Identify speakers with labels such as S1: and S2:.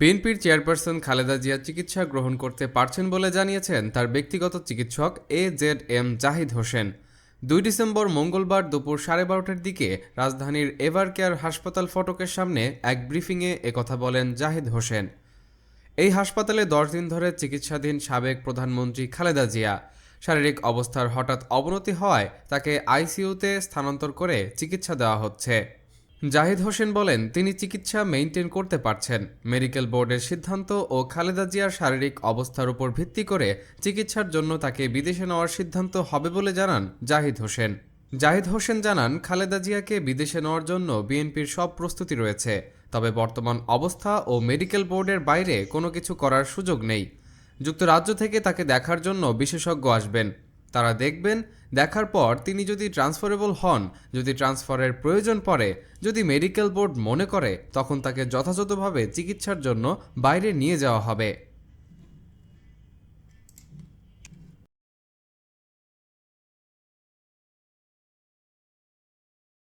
S1: বিএনপির চেয়ারপারসন খালেদা জিয়া চিকিৎসা গ্রহণ করতে পারছেন বলে জানিয়েছেন তার ব্যক্তিগত চিকিৎসক A Z M Zahid Hossain. দুই ডিসেম্বর মঙ্গলবার দুপুর সাড়ে বারোটার দিকে রাজধানীর এভার কেয়ার হাসপাতাল ফটকের সামনে এক ব্রিফিংয়ে একথা বলেন জাহিদ হোসেন। এই হাসপাতালে দশ দিন ধরে চিকিৎসাধীন সাবেক প্রধানমন্ত্রী খালেদা জিয়া। শারীরিক অবস্থার হঠাৎ অবনতি হওয়ায় তাকে আইসিইউতে স্থানান্তর করে চিকিৎসা দেওয়া হচ্ছে। জাহিদ হোসেন বলেন, তিনি চিকিৎসা মেইনটেইন করতে পারছেন। মেডিকেল বোর্ডের সিদ্ধান্ত ও খালেদা জিয়ার শারীরিক অবস্থার উপর ভিত্তি করে চিকিৎসার জন্য তাকে বিদেশে নেওয়ার সিদ্ধান্ত হবে বলে জানান জাহিদ হোসেন। জাহিদ হোসেন জানান, খালেদা জিয়াকে বিদেশে নেওয়ার জন্য বিএনপির সব প্রস্তুতি রয়েছে, তবে বর্তমান অবস্থা ও মেডিকেল বোর্ডের বাইরে কোনো কিছু করার সুযোগ নেই। যুক্তরাজ্য থেকে তাকে দেখার জন্য বিশেষজ্ঞ আসবেন। তারা দেখবেন, দেখার পর তিনি যদি ট্রান্সফারেবল হন, যদি ট্রান্সফারের প্রয়োজন পড়ে, যদি মেডিকেল বোর্ড মনে করে, তখন তাকে যথাযথভাবে চিকিৎসার জন্য বাইরে নিয়ে যাওয়া হবে।